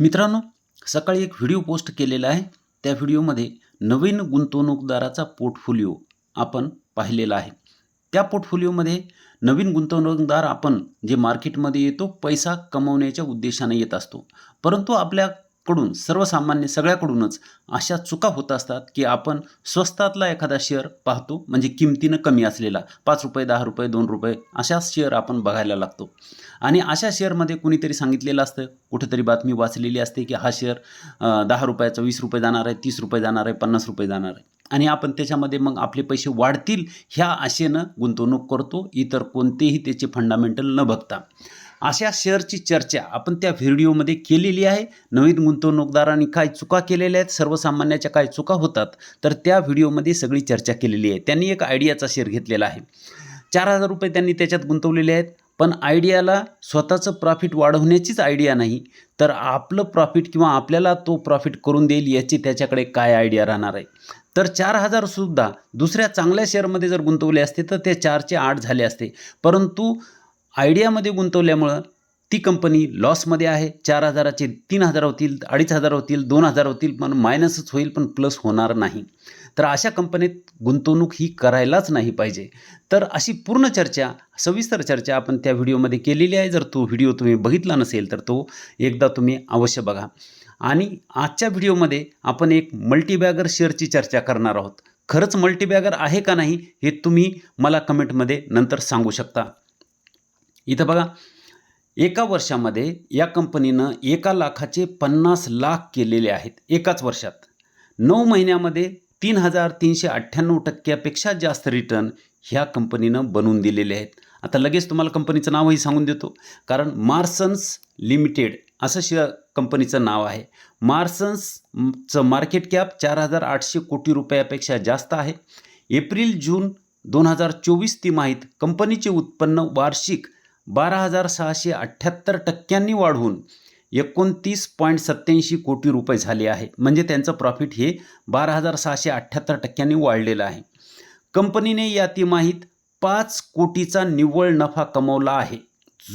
मित्रांनो सकाळी एक व्हिडिओ पोस्ट केलेला आहे. त्या व्हिडिओमध्ये नवीन गुंतवणूकदाराचा पोर्टफोलिओ आपण पाहिलेला आहे. त्या पोर्टफोलिओमध्ये नवीन गुंतवणूकदार आपण जे मार्केटमध्ये येतो पैसा कमवण्याच्या उद्देशाने येत असतो. परंतु आपल्या कडून सर्वसामान्य सगळ्याकडूनच अशा चुका होत असतात की आपण स्वस्तातला एखादा शेअर पाहतो म्हणजे किमतीनं कमी असलेला पाच रुपये दहा रुपये दोन रुपये अशा शेअर आपण बघायला लागतो. आणि अशा शेअरमध्ये कुणीतरी सांगितलेलं असतं कुठेतरी बातमी वाचलेली असते की हा शेअर दहा रुपयाचा वीस रुपये जाणार आहे तीस रुपये जाणार आहे पन्नास रुपये जाणार आहे. आणि आपण त्याच्यामध्ये मग आपले पैसे वाढतील ह्या आशेनं गुंतवणूक करतो इतर कोणतेही त्याचे फंडामेंटल न बघता. अशा शेअरची चर्चा आपण त्या व्हिडिओमध्ये केलेली आहे. नवीन गुंतवणूकदारांनी काय चुका केलेल्या आहेत सर्वसामान्याच्या काय चुका होतात तर त्या व्हिडिओमध्ये सगळी चर्चा केलेली आहे. त्यांनी एक आयडियाचा शेअर घेतलेला आहे. चार हजार रुपये त्यांनी त्याच्यात गुंतवलेले आहेत. पण आयडियाला स्वतःचं प्रॉफिट वाढवण्याचीच आयडिया नाही. तर आपलं प्रॉफिट किंवा आपल्याला तो प्रॉफिट करून देईल याची त्याच्याकडे काय आयडिया राहणार आहे? तर चार हजारसुद्धा दुसऱ्या चांगल्या शेअरमध्ये जर गुंतवले असते तर ते चारचे आठ झाले असते. परंतु आयडियामध्ये गुंतवल्यामुळं ती कंपनी लॉसमध्ये आहे. चार हजाराचे तीन हजार होतील अडीच हजार होतील दोन हजार होतील पण मायनसच होईल पण प्लस होणार नाही. तर अशा कंपनीत गुंतवणूक ही करायलाच नाही पाहिजे. तर अशी पूर्ण चर्चा सविस्तर चर्चा आपण त्या व्हिडिओमध्ये केलेली आहे. जर तो व्हिडिओ तुम्ही बघितला नसेल तर तो एकदा तुम्ही अवश्य बघा. आणि आजच्या व्हिडिओमध्ये आपण एक मल्टीबॅगर शेअरची चर्चा करणार आहोत. खरंच मल्टीबॅगर आहे का नाही हे तुम्ही मला कमेंटमध्ये नंतर सांगू शकता. इथं बघा एका वर्षामध्ये या कंपनीनं एका लाखाचे पन्नास लाख केलेले आहेत एकाच वर्षात. नऊ महिन्यामध्ये तीन हजार तीनशे अठ्ठ्याण्णव टक्क्यापेक्षा जास्त रिटर्न ह्या कंपनीनं बनवून दिलेले आहेत. आता लगेच तुम्हाला कंपनीचं नावही सांगून देतो. कारण मार्सन्स लिमिटेड असं श कंपनीचं नाव आहे. मार्सन्सचं मार्केट कॅप चार हजार आठशे कोटी रुपयापेक्षा जास्त आहे. एप्रिल जून दोन हजार चोवीस तिमाहीत कंपनीचे उत्पन्न वार्षिक बारा हजार सहाशे अठ्ठ्याहत्तर टक्क्यांनी वाढवून एकोणतीस पॉईंट सत्याऐंशी कोटी रुपये झाले आहे. म्हणजे त्यांचं प्रॉफिट हे बारा हजार सहाशे अठ्ठ्याहत्तर टक्क्यांनी वाढलेलं आहे. कंपनीने या तिमाहीत पाच कोटीचा निव्वळ नफा कमवला आहे.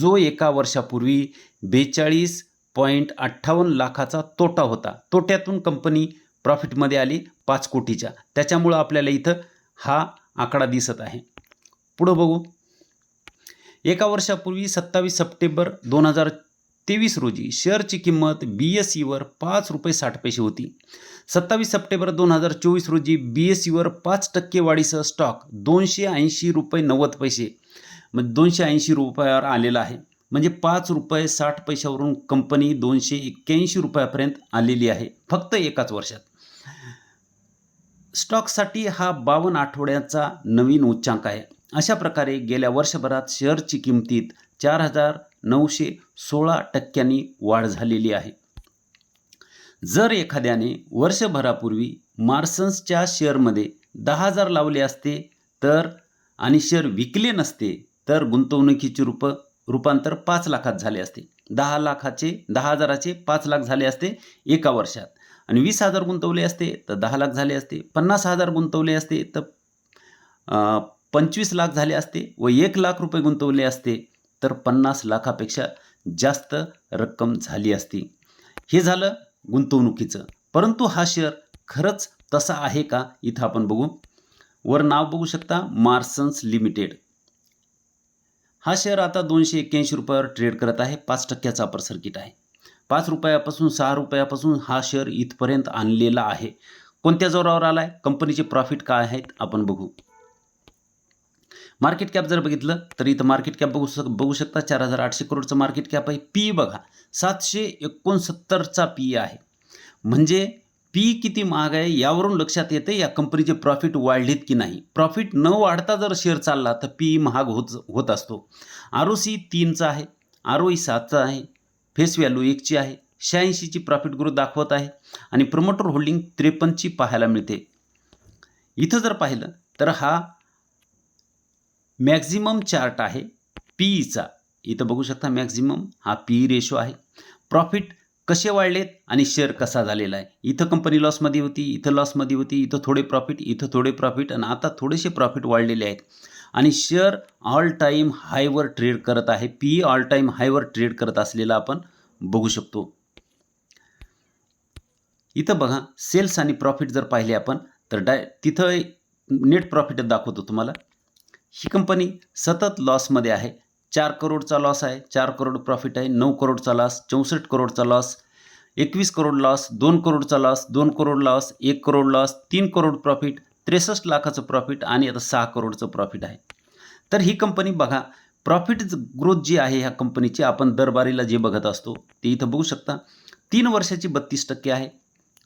जो एका वर्षापूर्वी बेचाळीस पॉईंट अठ्ठावन्न लाखाचा तोटा होता. तोट्यातून कंपनी प्रॉफिटमध्ये आली पाच कोटीच्या. त्याच्यामुळं आपल्याला इथं हा आकडा दिसत आहे. पुढं बघू. एका वर्षापूर्वी सत्तावीस सप्टेंबर दोन हजार तेवीस रोजी शेअरची किंमत बी एस सीवर पाच रुपये साठ पैसे होती. सत्तावीस सप्टेंबर दोन हजार चोवीस रोजी बी एस सीवर पाच टक्के वाढीसह स्टॉक दोनशे ऐंशी रुपये नव्वद पैसे म्हणजे दोनशे ऐंशी रुपयावर आलेला आहे. म्हणजे पाच रुपये साठ पैशावरून कंपनी दोनशे एक्क्याऐंशी रुपयापर्यंत आलेली आहे फक्त एकाच वर्षात. स्टॉकसाठी हा बावन्न आठवड्याचा नवीन उच्चांक आहे. अशा प्रकारे गेल्या वर्षभरात शेअरची किमतीत चार हजार नऊशे सोळा टक्क्यांनी वाढ झालेली आहे. जर एखाद्याने वर्षभरापूर्वी मार्सन्सच्या शेअरमध्ये दहा हजार लावले असते तर आणि शेअर विकले नसते तर गुंतवणुकीचे रूप रूपांतर पाच लाखात झाले असते. दहा लाखाचे दहा हजाराचे पाच लाख झाले असते एका वर्षात. आणि वीस हजार गुंतवले असते तर दहा लाख झाले असते. पन्नास हजार गुंतवले असते तर पंचवीस लाख झाले असते व एक लाख रुपये गुंतवले असते तर पन्नास लाखापेक्षा जास्त रक्कम झाली असती. हे झालं गुंतवणुकीचं. परंतु हा शेअर खरंच तसा आहे का? इथं आपण बघू. वर नाव बघू शकता मार्सन्स लिमिटेड. हा शेअर आता दोनशे एक्क्याऐंशी रुपयावर ट्रेड करत आहे पाच टक्क्याचा अपर सर्किट आहे. पाच रुपयापासून सहा रुपयापासून हा शेअर इथपर्यंत आणलेला आहे. कोणत्या जोरावर आला आहे कंपनीचे प्रॉफिट काय आहेत? आपण बघू. मार्केट कॅप जर बघितलं तर इथं मार्केट कॅप बघू शक बघू शकता चार हजार आठशे करोडचं मार्केट कॅप आहे. पी बघा सातशे एकोणसत्तरचा पी आहे. म्हणजे पी किती महाग आहे यावरून लक्षात येते या कंपनीचे प्रॉफिट वाढलेत की नाही. प्रॉफिट न वाढता जर शेअर चालला तर पी महाग होत होत असतो. आर ओ सी तीनचा आहे आर ओ ई सातचा आहे फेस व्हॅल्यू एकची आहे शहाऐंशीची प्रॉफिट ग्रोथ दाखवत आहे आणि प्रमोटर होल्डिंग त्रेपन्नची पाहायला मिळते. इथं जर पाहिलं तर हा मॅक्झिमम चार्ट आहे पीईचा इथं बघू शकता मॅक्झिमम हा पी रेशो आहे. प्रॉफिट कसे वाढलेत आणि शेअर कसा झालेला आहे. इथं कंपनी लॉसमध्ये होती इथं लॉसमध्ये होती इथं थोडे प्रॉफिट इथं थोडे प्रॉफिट आणि आता थोडेसे प्रॉफिट वाढलेले आहेत. आणि शेअर ऑल टाईम हायवर ट्रेड करत आहे. पी ऑल टाईम हायवर ट्रेड करत असलेला आपण बघू शकतो. इथं बघा सेल्स आणि प्रॉफिट जर पाहिले आपण तर डाय तिथं नेट प्रॉफिट दाखवतो तुम्हाला. ही कंपनी सतत लॉसमध्ये आहे. चार करोडचा लॉस आहे चार करोड प्रॉफिट आहे नऊ करोडचा लॉस चौसष्ट करोडचा लॉस एकवीस करोड लॉस दोन करोडचा लॉस दोन करोड लॉस एक करोड लॉस तीन करोड प्रॉफिट त्रेसष्ट लाखाचं प्रॉफिट आणि आता सहा करोडचं प्रॉफिट आहे. तर ही कंपनी बघा प्रॉफिट ग्रोथ जी आहे ह्या कंपनीची आपण दरबारीला जे बघत असतो ते इथं बघू शकता. तीन वर्षाची बत्तीस टक्के आहे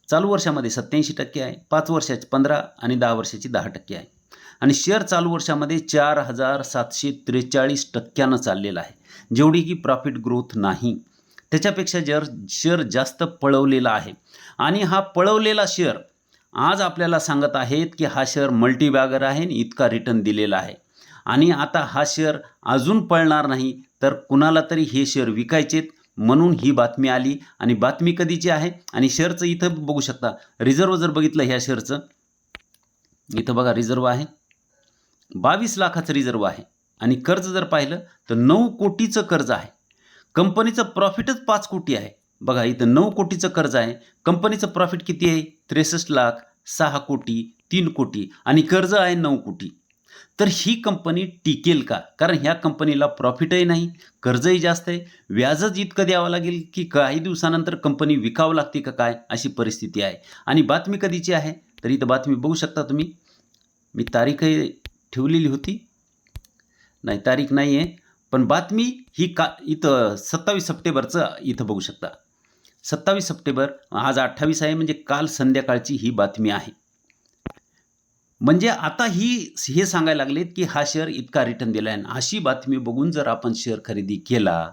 चालू वर्षामध्ये सत्याऐंशी टक्के आहे पाच वर्षाची पंधरा आणि दहा वर्षाची दहा टक्के आहे. आणि शेअर चालू वर्षामध्ये चार हजार सातशे त्रेचाळीस टक्क्यानं चाललेलं आहे जेवढी की प्रॉफिट ग्रोथ नाही. त्याच्यापेक्षा जर शेअर जास्त पळवलेला आहे आणि हा पळवलेला शेअर आज आपल्याला सांगत आहेत की हा शेअर मल्टीबॅगर आहे आणि इतका रिटर्न दिलेला आहे. आणि आता हा शेअर अजून पळणार नाही तर कुणाला तरी हे शेअर विकायचेत म्हणून ही बातमी आली. आणि बातमी कधीची आहे? आणि शेअरचं इथं बघू शकता. रिझर्व जर बघितलं ह्या शेअरचं इथं बघा रिझर्व आहे. बावीस लाखाचं रिझर्व आहे. आणि कर्ज जर पाहिलं तर नऊ कोटीचं कर्ज आहे. कंपनीचं प्रॉफिटच पाच कोटी आहे. बघा इथं नऊ कोटीचं कर्ज आहे. कंपनीचं प्रॉफिट किती आहे? त्रेसष्ट लाख सहा कोटी तीन कोटी आणि कर्ज आहे नऊ कोटी. तर ही कंपनी टिकेल का? कारण ह्या कंपनीला प्रॉफिटही नाही कर्जही जास्त आहे. व्याजच इतकं द्यावं लागेल की काही दिवसानंतर कंपनी विकावं लागते का काय अशी परिस्थिती आहे. आणि बातमी कधीची आहे? तर इथं बातमी बघू शकता तुम्ही. मी तारीखही ठेवलेली होती. नाही तारीख नाही आहे पण बातमी ही का इथं सत्तावीस सप्टेंबरचं इथं बघू शकता. सत्तावीस सप्टेंबर आज अठ्ठावीस आहे म्हणजे काल संध्याकाळची ही बातमी आहे. म्हणजे आता ही हे सांगायला लागलेत की हा शेअर इतका रिटर्न दिला आहे अशी बातमी बघून जर आपण शेअर खरेदी केला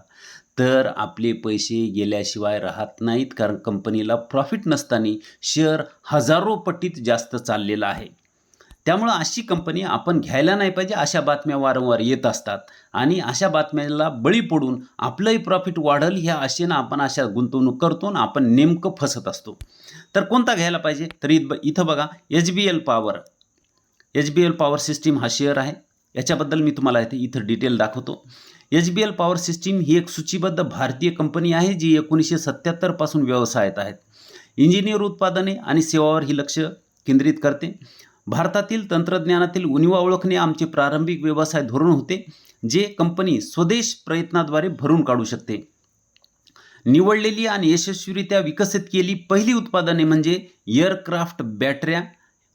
तर आपले पैसे गेल्याशिवाय राहत नाहीत. कारण कंपनीला प्रॉफिट नसताना शेअर हजारो पटीत जास्त चाललेला आहे. त्यामुळं अशी कंपनी आपण घ्यायला नाही पाहिजे अशा बातम्या वारंवार येत असतात. आणि अशा बातम्याला बळी पडून आपलंही प्रॉफिट वाढल ह्या आशेनं आपण अशा गुंतवणूक करतो आणि आपण नेमकं फसत असतो. तर कोणता घ्यायला पाहिजे? तर इथं इथं बघा H B L power H B L power system हा शेअर आहे. याच्याबद्दल मी तुम्हाला इथे इथं डिटेल दाखवतो. H B L power system ही एक सूचीबद्ध भारतीय कंपनी आहे जी एकोणीसशे सत्याहत्तरपासून व्यवसायात आहेत. इंजिनियर उत्पादने आणि सेवावर ही लक्ष केंद्रित करते. भारतातील तंत्रज्ञानातील उणिवा ओळखणे आमचे प्रारंभिक व्यवसाय धोरण होते जे कंपनी स्वदेश प्रयत्नाद्वारे भरून काढू शकते. निवडलेली आणि यशस्वीरित्या विकसित केली पहिली उत्पादने म्हणजे एअरक्राफ्ट बॅटऱ्या.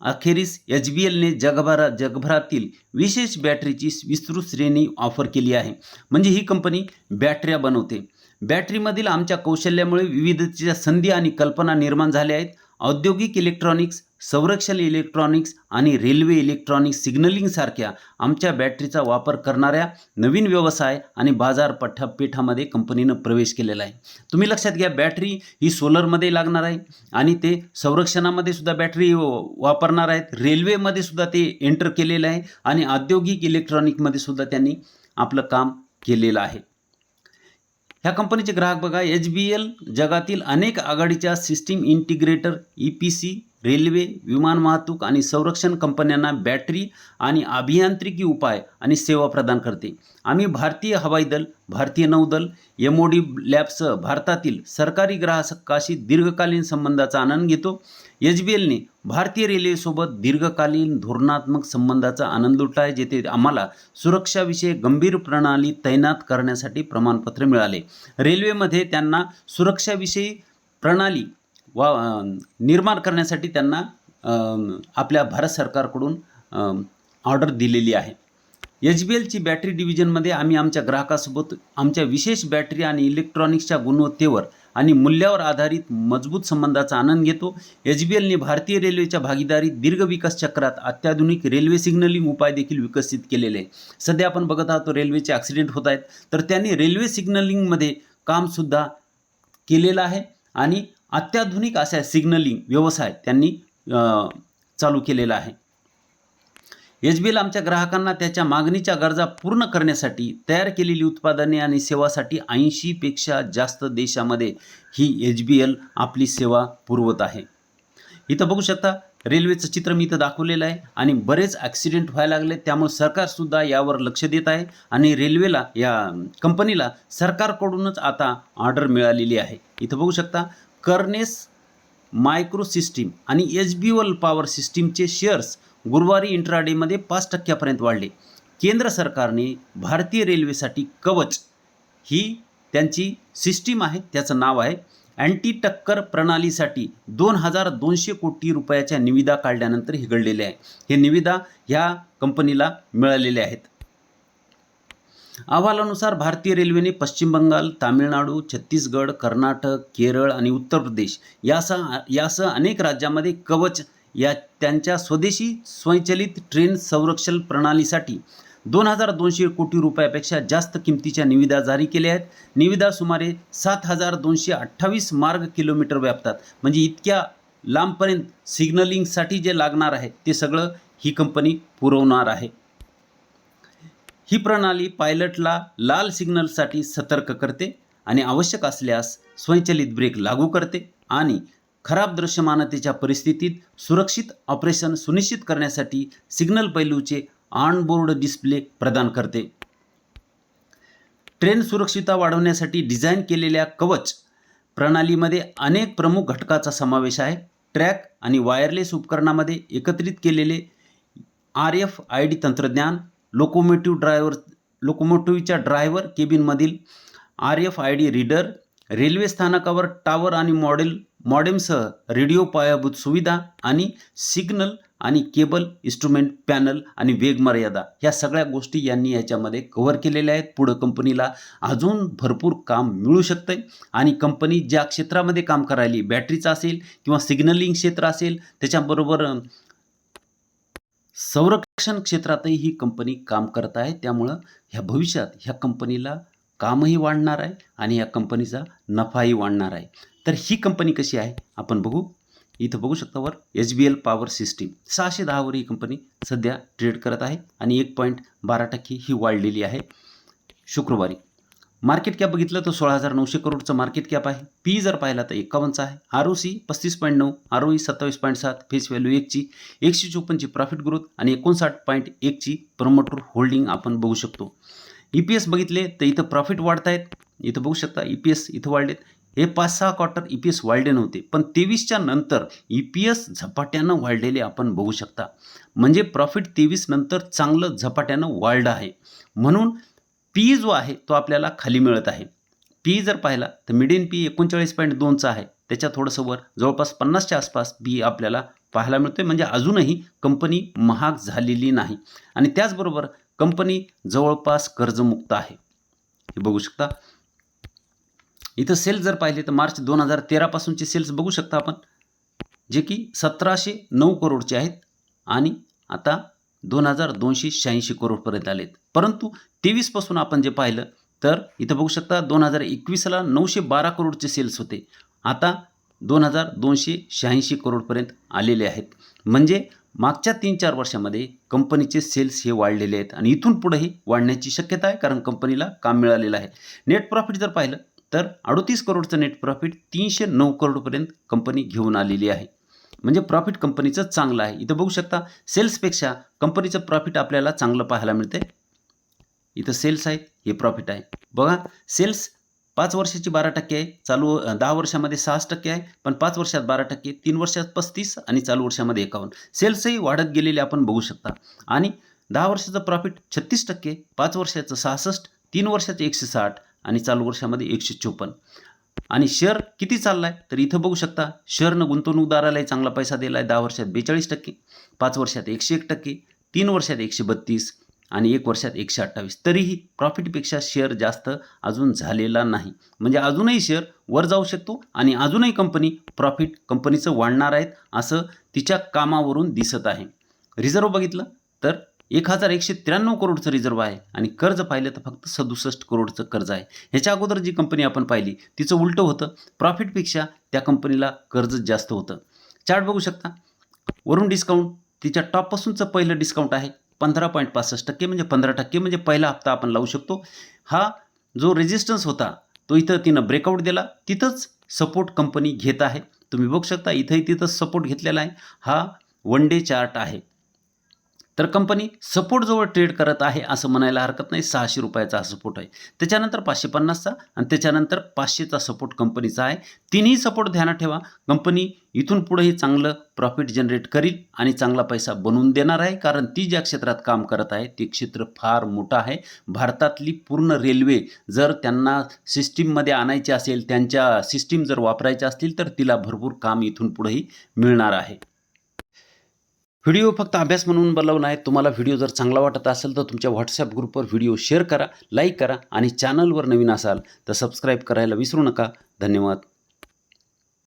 अखेरीस एच बी एलने जगभरा जगभरातील विशेष बॅटरीची विस्तृत श्रेणी ऑफर केली आहे. म्हणजे ही कंपनी बॅटऱ्या बनवते. बॅटरीमधील आमच्या कौशल्यामुळे विविधतेच्या संधी आणि कल्पना निर्माण झाल्या आहेत. औद्योगिक इलेक्ट्रॉनिक्स संरक्षण इलेक्ट्रॉनिक्स आणि रेल्वे इलेक्ट्रॉनिक्स सिग्नलिंगसारख्या आमच्या बॅटरीचा वापर करणाऱ्या नवीन व्यवसाय आणि बाजार पेठामध्ये कंपनीनं प्रवेश केलेला आहे. तुम्ही लक्षात घ्या बॅटरी ही सोलरमध्ये लागणार आहे आणि ते संरक्षणामध्ये सुद्धा बॅटरी वापरणार आहेत. रेल्वेमध्ये सुद्धा ते एंटर केलेलं आहे आणि औद्योगिक इलेक्ट्रॉनिकमध्ये सुद्धा त्यांनी आपलं काम केलेलं आहे. ह्या कंपनीचे ग्राहक बघा एच बी एल जगातील अनेक आघाडीच्या system integrator E P C railway विमान वाहतूक आणि संरक्षण कंपन्यांना बॅटरी आणि अभियांत्रिकी उपाय आणि सेवा प्रदान करते. आम्ही भारतीय हवाई दल भारतीय नौदल एम ओ डी लॅबसह भारतातील सरकारी ग्राहकाशी दीर्घकालीन संबंधाचा आनंद घेतो. एच बी एलने भारतीय रेल्वेसोबत दीर्घकालीन धोरणात्मक संबंधाचा आनंद लुटला आहे जेथे आम्हाला सुरक्षाविषयी गंभीर प्रणाली तैनात करण्यासाठी प्रमाणपत्र मिळाले. रेल्वेमध्ये त्यांना सुरक्षाविषयी प्रणाली वा निर्माण करण्यासाठी त्यांना आपल्या भारत सरकारकडून ऑर्डर दिलेली आहे. एच बी एलची बॅटरी डिव्हिजनमध्ये आम्ही आमच्या ग्राहकासोबत आमच्या विशेष बॅटरी आणि इलेक्ट्रॉनिक्सच्या गुणवत्तेवर आणि मूल्यावर आधारित मजबूत संबंधाचा आनंद घेतो. एच बी एलने भारतीय रेल्वेच्या भागीदारीत दीर्घ विकास चक्रात अत्याधुनिक रेल्वे सिग्नलिंग उपाय देखील विकसित केलेले आहे. सध्या आपण बघत आहोत रेल्वेचे ॲक्सिडेंट होत आहेत. तर त्यांनी रेल्वे सिग्नलिंगमध्ये कामसुद्धा केलेलं आहे आणि अत्याधुनिक अशा सिग्नलिंग व्यवसाय त्यांनी चालू केलेला आहे. एच बी एल आमच्या ग्राहकांना त्याच्या मागणीच्या गरजा पूर्ण करण्यासाठी तयार केलेली उत्पादने आणि सेवासाठी ऐंशीपेक्षा जास्त देशामध्ये ही एच बी एल आपली सेवा पुरवत आहे. इथं बघू शकता रेल्वेचं चित्र मी इथं दाखवलेलं आहे आणि बरेच ॲक्सिडेंट व्हायला लागले त्यामुळे सरकारसुद्धा यावर लक्ष देत आहे आणि रेल्वेला या कंपनीला सरकारकडूनच आता ऑर्डर मिळालेली आहे. इथं बघू शकता कर्नेस मायक्रो सिस्टीम आणि एच बी ओल पॉवर सिस्टीमचे शेअर्स गुरुवारी इंट्राडेमध्ये पाच टक्क्यापर्यंत वाढले. केंद्र सरकारने भारतीय रेल्वेसाठी कवच ही त्यांची सिस्टीम आहे त्याचं नाव आहे अँटी टक्कर प्रणालीसाठी दोन हजार दोनशे कोटी रुपयाच्या निविदा काढल्यानंतर हे घडलेले आहे. हे निविदा ह्या कंपनीला मिळालेले आहेत. अहवालानुसार भारतीय रेल्वेने पश्चिम बंगाल तामिळनाडू छत्तीसगड कर्नाटक केरळ आणि उत्तर प्रदेश यासह यासह अनेक राज्यामध्ये कवच या त्यांच्या स्वदेशी स्वयंचलित ट्रेन संरक्षण प्रणालीसाठी दोन हजार दोनशे कोटी रुपयापेक्षा जास्त किमतीच्या निविदा जारी केल्या आहेत. निविदा सुमारे सात हजार दोनशे अठ्ठावीस मार्ग किलोमीटर व्यापतात. म्हणजे इतक्या लांबपर्यंत सिग्नलिंगसाठी जे लागणार आहे ते सगळं ही कंपनी पुरवणार आहे. ही प्रणाली पायलटला लाल सिग्नलसाठी सतर्क करते आणि आवश्यक असल्यास स्वयंचलित ब्रेक लागू करते आणि खराब दृश्यमानतेच्या परिस्थितीत सुरक्षित ऑपरेशन सुनिश्चित करण्यासाठी सिग्नल पैलूचे ऑनबोर्ड डिस्प्ले प्रदान करते. ट्रेन सुरक्षितता वाढवण्यासाठी डिझाईन केलेल्या कवच प्रणालीमध्ये अनेक प्रमुख घटकाचा समावेश आहे. ट्रॅक आणि वायरलेस उपकरणामध्ये एकत्रित केलेले आर एफ आय डी तंत्रज्ञान लोकोमोटिव्ह ड्रायव्हर लोकोमोटिव्हच्या driver केबिनमधील R F I D reader railway स्थानकावर टावर आणि मॉडेल मॉडेमसह रेडिओ पायाभूत सुविधा आणि सिग्नल आणि केबल इन्स्ट्रुमेंट पॅनल आणि वेगमर्यादा ह्या सगळ्या गोष्टी यांनी याच्यामध्ये कव्हर केलेल्या आहेत. पुढं कंपनीला अजून भरपूर काम मिळू शकतं आहे आणि कंपनी ज्या क्षेत्रामध्ये काम करायली बॅटरीचं असेल किंवा सिग्नलिंग क्षेत्र असेल त्याच्याबरोबर संरक्षण क्षेत्रातही ही कंपनी काम करत आहे. त्यामुळं ह्या भविष्यात ह्या कंपनीला कामही वाढणार आहे आणि या कंपनीचा नफाही वाढणार आहे. तर ही कंपनी कशी आहे? आपण बघू. इथं बघू शकता वर H B L power system सहाशे दहावर ही कंपनी सध्या ट्रेड करत आहे आणि एक पॉईंट बारा टक्के ही वाढलेली आहे शुक्रवारी. मार्केट कॅप बघितलं तर सोळा हजार नऊशे करोडचं मार्केट कॅप आहे. पी जर पाहिला तर एकावन्नचा आहे. आर ओ सी पस्तीस पॉईंट नऊ आर ओ ई सत्तावीस पॉईंट सात फेस व्हॅल्यू एकची एकशे चोपन्नची प्रॉफिट ग्रोथ आणि एकोणसाठ पॉईंट एकची प्रमोटर होल्डिंग आपण बघू शकतो. ई पी एस बघितले तर इथं प्रॉफिट वाढत आहेत इथं बघू शकता ई पी एस इथं वाढलेत. हे पाच सहा क्वार्टर ई पी एस वाढले नव्हते पण तेवीसच्या नंतर ई पी एस झपाट्यानं वाढलेले आपण बघू शकता. म्हणजे प्रॉफिट तेवीस नंतर चांगलं झपाट्यानं वाढलं आहे. म्हणून पी जो आहे तो आपल्याला खाली मिळत आहे. पी जर पाहिला तर मिडियन पी एकोणचाळीस पॉईंट दोनचा आहे. त्याच्या थोडंसं वर जवळपास पन्नासच्या आसपास पी आपल्याला पाहायला मिळते म्हणजे अजूनही कंपनी महाग झालेली नाही. आणि त्याचबरोबर कंपनी जवळपास कर्जमुक्त आहे. हे बघू शकता. इथं सेल्स जर पाहिले तर मार्च दोन हजार तेरापासूनचे सेल्स बघू शकता आपण. जे की सतराशे नऊ करोडचे आहेत. आणि आता दोन हजार दोनशे शहाऐंशी करोडपर्यंत आलेत. परंतु तेवीसपासून आपण जे पाहिलं तर इथं बघू शकता दोन हजार एकवीसला नऊशे बारा करोडचे सेल्स होते. आता दोन हजार दोनशे शहाऐंशी करोडपर्यंत आलेले आहेत. म्हणजे मागच्या तीन चार वर्षामध्ये कंपनीचे सेल्स हे वाढलेले आहेत आणि इथून पुढेही वाढण्याची शक्यता आहे कारण कंपनीला काम मिळालेलं आहे. नेट प्रॉफिट जर पाहिलं तर अडोतीस करोडचं नेट प्रॉफिट तीनशे नऊ करोडपर्यंत कंपनी घेऊन आलेली आहे. म्हणजे प्रॉफिट कंपनीचं चांगलं आहे. इथं बघू शकता सेल्सपेक्षा कंपनीचं प्रॉफिट आपल्याला चांगलं पाहायला मिळते इथं सेल्स आहेत हे प्रॉफिट आहे. बघा सेल्स पाच वर्षाची बारा टक्के आहे चालू दहा वर्षामध्ये सहाच टक्के आहे पण पाच वर्षात बारा टक्के तीन वर्षात पस्तीस आणि चालू वर्षामध्ये एकावन्न. सेल्सही वाढत गेलेले आपण बघू शकता. आणि दहा वर्षाचं प्रॉफिट छत्तीस टक्के पाच वर्षाचं सहासष्ट तीन वर्षाचं एकशे साठ आणि चालू वर्षामध्ये एकशे चोपन्न. आणि शेअर किती चालला आहे तर इथं बघू शकता शेअरनं गुंतवणूकदारालाही चांगला पैसा दिला आहे दहा वर्षात बेचाळीस टक्के पाच वर्षात एकशे एक टक्के तीन वर्षात एकशे बत्तीस आणि एक वर्षात एकशे अठ्ठावीस. तरीही प्रॉफिटपेक्षा शेअर जास्त अजून झालेला नाही. म्हणजे अजूनही शेअर वर जाऊ शकतो आणि अजूनही कंपनी प्रॉफिट कंपनीचं वाढणार आहेत असं तिच्या कामावरून दिसत आहे. रिझर्व बघितलं तर एक हजार एकशे त्र्याण्णव करोडचं रिझर्व आहे आणि कर्ज पाहिलं तर फक्त सदुसष्ट करोडचं कर्ज आहे. ह्याच्या अगोदर जी कंपनी आपण पाहिली तिचं उलटं होतं. प्रॉफिटपेक्षा त्या कंपनीला कर्ज जास्त होतं. चार्ट बघू शकता. वरून डिस्काउंट तिच्या टॉपपासूनचं पहिलं डिस्काउंट आहे. पंधरा पॉईंट पासष्ट टक्के म्हणजे पंधरा टक्के म्हणजे पहिला हप्ता आपण लावू शकतो. हा जो रेजिस्टन्स होता तो इथं तिनं ब्रेकआउट दिला. तिथंच सपोर्ट कंपनी घेत आहे. तुम्ही बघू शकता इथंही तिथंच सपोर्ट घेतलेला आहे. हा वन डे चार्ट आहे. तर कंपनी सपोर्टजवळ ट्रेड करत आहे असं म्हणायला हरकत नाही. सहाशे रुपयाचा हा सपोर्ट आहे. त्याच्यानंतर पाचशे पन्नासचा आणि त्याच्यानंतर पाचशेचा सपोर्ट कंपनीचा आहे. तिन्ही सपोर्ट ध्यानात ठेवा. कंपनी इथून पुढेही चांगलं प्रॉफिट जनरेट करील आणि चांगला पैसा बनवून देणार आहे. कारण ती ज्या क्षेत्रात काम करत आहे ते क्षेत्र फार मोठं आहे. भारतातली पूर्ण रेल्वे जर त्यांना सिस्टीममध्ये आणायची असेल त्यांच्या सिस्टीम जर वापरायच्या असतील तर तिला भरपूर काम इथून पुढेही मिळणार आहे. व्हिडिओ फक्त अभ्यास म्हणून बनवला आहे तुम्हाला व्हिडिओ जर चांगला वाटत असेल तर तुमच्या व्हॉट्सअप ग्रुपवर व्हिडिओ शेअर करा लाईक करा आणि चॅनलवर नवीन असाल तर सबस्क्राईब करायला विसरू नका. धन्यवाद.